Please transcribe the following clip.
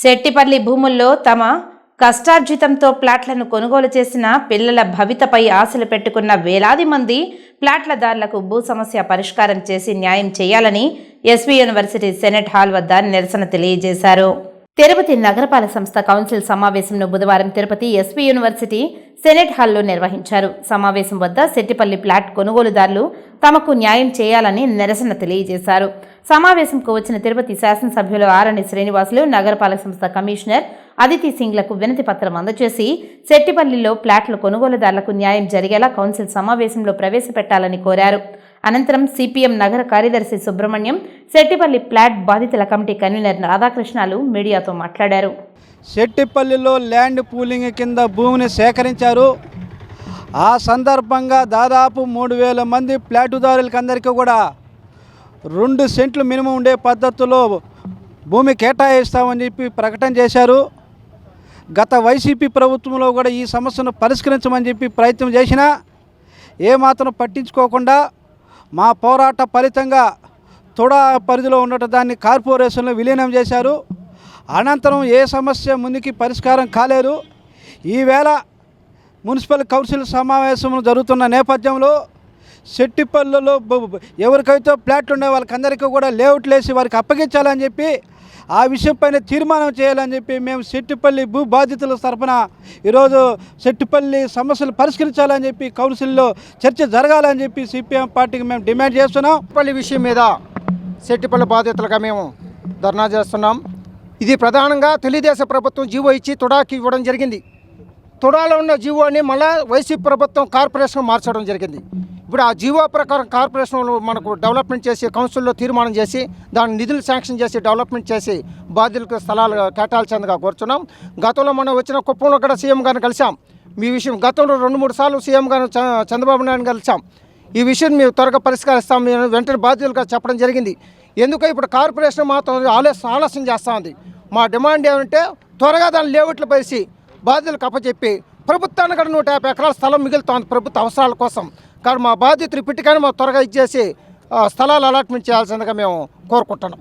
శెట్టిపల్లి భూముల్లో తమ కష్టార్జితంతో ప్లాట్లను కొనుగోలు చేసిన పిల్లల భవితపై ఆశలు పెట్టుకున్న వేలాది మంది ప్లాట్లదారులకు భూ సమస్య పరిష్కారం చేసి న్యాయం చేయాలని ఎస్వీ యూనివర్సిటీ సెనెట్ హాల్ వద్ద నిరసన తెలియజేశారు. తిరుపతి నగరపాలక సంస్థ కౌన్సిల్ సమావేశంను బుధవారం తిరుపతి ఎస్పీ యూనివర్సిటీ సెనెట్ హాల్లో నిర్వహించారు. సమావేశం వద్ద సెట్టిపల్లి ప్లాట్ కొనుగోలుదారులు తమకు న్యాయం చేయాలని నిరసన తెలియజేశారు. సమావేశంకు వచ్చిన తిరుపతి శాసనసభ్యులు ఆరణి శ్రీనివాసులు నగరపాలక సంస్థ కమిషనర్ అదితి సింగ్లకు వినతి పత్రం అందజేసి సెట్టిపల్లిలో ప్లాట్ల కొనుగోలుదారులకు న్యాయం జరిగేలా కౌన్సిల్ సమావేశంలో ప్రవేశపెట్టాలని కోరారు. అనంతరం సిపిఎం నగర కార్యదర్శి సుబ్రహ్మణ్యం శెట్టిపల్లి ప్లాట్ బాధితుల కమిటీ కన్వీనర్ రాధాకృష్ణాలు మీడియాతో మాట్లాడారు. శెట్టిపల్లిలో ల్యాండ్ పూలింగ్ కింద భూమిని సేకరించారు. ఆ సందర్భంగా దాదాపు మూడు వేల మంది ప్లాటుదారులకి అందరికీ కూడా రెండు సెంట్లు మినిమం ఉండే పద్ధతిలో భూమి కేటాయిస్తామని చెప్పి ప్రకటన చేశారు. గత వైసీపీ ప్రభుత్వంలో కూడా ఈ సమస్యను పరిష్కరించమని చెప్పి ప్రయత్నం చేసినా ఏమాత్రం పట్టించుకోకుండా మా పోరాట ఫలితంగా తుడా పరిధిలో ఉన్నట్టు దాన్ని కార్పొరేషన్లో విలీనం చేశారు. అనంతరం ఏ సమస్య ముందుకి పరిష్కారం కాలేదు. ఈవేళ మున్సిపల్ కౌన్సిల్ సమావేశం జరుగుతున్న నేపథ్యంలో శెట్టిపల్లిలో ఎవరికైతే ప్లాట్లు ఉండే వాళ్ళకందరికీ కూడా లేఅవుట్లు వేసి వారికి అప్పగించాలని చెప్పి ఆ విషయం పైన తీర్మానం చేయాలని చెప్పి మేము శెట్టిపల్లి భూ బాధితుల తరఫున ఈరోజు శెట్టిపల్లి సమస్యలు పరిష్కరించాలని చెప్పి కౌన్సిల్లో చర్చ జరగాలని చెప్పి సిపిఎం పార్టీకి మేము డిమాండ్ చేస్తున్నాం. పల్లి విషయం మీద సెట్టిపల్లి బాధితులుగా మేము ధర్నా చేస్తున్నాం. ఇది ప్రధానంగా తెలుగుదేశం ప్రభుత్వం జీవో ఇచ్చి తుడాకి ఇవ్వడం జరిగింది. తుడాలో ఉన్న జీవోని మళ్ళా వైసీపీ ప్రభుత్వం కార్పొరేషన్ మార్చడం జరిగింది. ఇప్పుడు ఆ జీవో ప్రకారం కార్పొరేషన్ మనకు డెవలప్మెంట్ చేసి కౌన్సిల్లో తీర్మానం చేసి దాని నిధులు శాంక్షన్ చేసి డెవలప్మెంట్ చేసి బాధ్యులకు స్థలాలు కేటాల్చేందుగా కోరుతున్నాం గతంలో మనం వచ్చిన కుప్పంలో కూడా సీఎం గారిని కలిసాం మీ విషయం గతంలో రెండు మూడు సార్లు సీఎం గారు చంద్రబాబు నాయుడు కలిసాం ఈ విషయం మేము త్వరగా పరిష్కరిస్తాం. మేము వెంటనే బాధ్యులుగా చెప్పడం జరిగింది. ఎందుకు ఇప్పుడు కార్పొరేషన్ మాత్రం ఆలస్యం ఆలస్యం చేస్తూ ఉంది. మా డిమాండ్ ఏమంటే త్వరగా దాన్ని లేఅవుట్లు పరిచి బాధ్యులకు అప్పచెప్పి ప్రభుత్వానికి కూడా నూట యాభై ఎకరాల స్థలం మిగులుతోంది ప్రభుత్వ అవసరాల కోసం. కానీ మా బాధ్యతలు ఇప్పటికైనా మా త్వరగా ఇచ్చేసి స్థలాలు అలాట్మెంట్ చేయాల్సిందిగా మేము కోరుకుంటున్నాం.